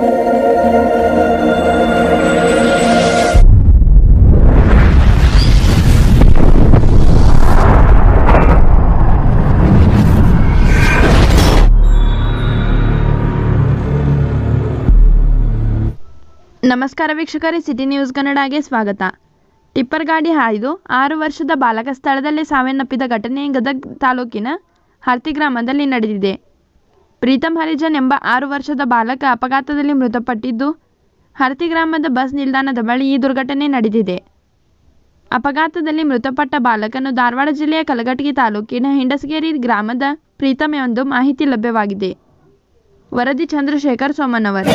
ನಮಸ್ಕಾರ ವೀಕ್ಷಕರೇ, city news ಕನ್ನಡಗೆ ಸ್ವಾಗತ. ಟಿಪ್ಪರ್ ಗಾಡಿ ಹಾಯ್ದು ಆರು ವರ್ಷದ ಬಾಲಕ ಸ್ಥಳದಲ್ಲೇ ಸಾವನ್ನಪ್ಪಿದ ಘಟನೆ ಗದಗ್ ತಾಲೂಕಿನ ಹರ್ತಿ ಗ್ರಾಮದಲ್ಲಿ ನಡೆದಿದೆ. ಪ್ರೀತಮ್ ಹರಿಜನ್ ಎಂಬ ಆರು ವರ್ಷದ ಬಾಲಕ ಅಪಘಾತದಲ್ಲಿ ಮೃತಪಟ್ಟಿದ್ದು, ಹರತಿ ಗ್ರಾಮದ ಬಸ್ ನಿಲ್ದಾಣದ ಬಳಿ ಈ ದುರ್ಘಟನೆ ನಡೆದಿದೆ. ಅಪಘಾತದಲ್ಲಿ ಮೃತಪಟ್ಟ ಬಾಲಕನು ಧಾರವಾಡ ಜಿಲ್ಲೆಯ ಕಲಘಟಗಿ ತಾಲೂಕಿನ ಹಿಂಡಸಗೇರಿ ಗ್ರಾಮದ ಪ್ರೀತಮ್ ಎಂದು ಮಾಹಿತಿ ಲಭ್ಯವಾಗಿದೆ. ವರದಿ ಚಂದ್ರಶೇಖರ್ ಸೋಮನವರ್.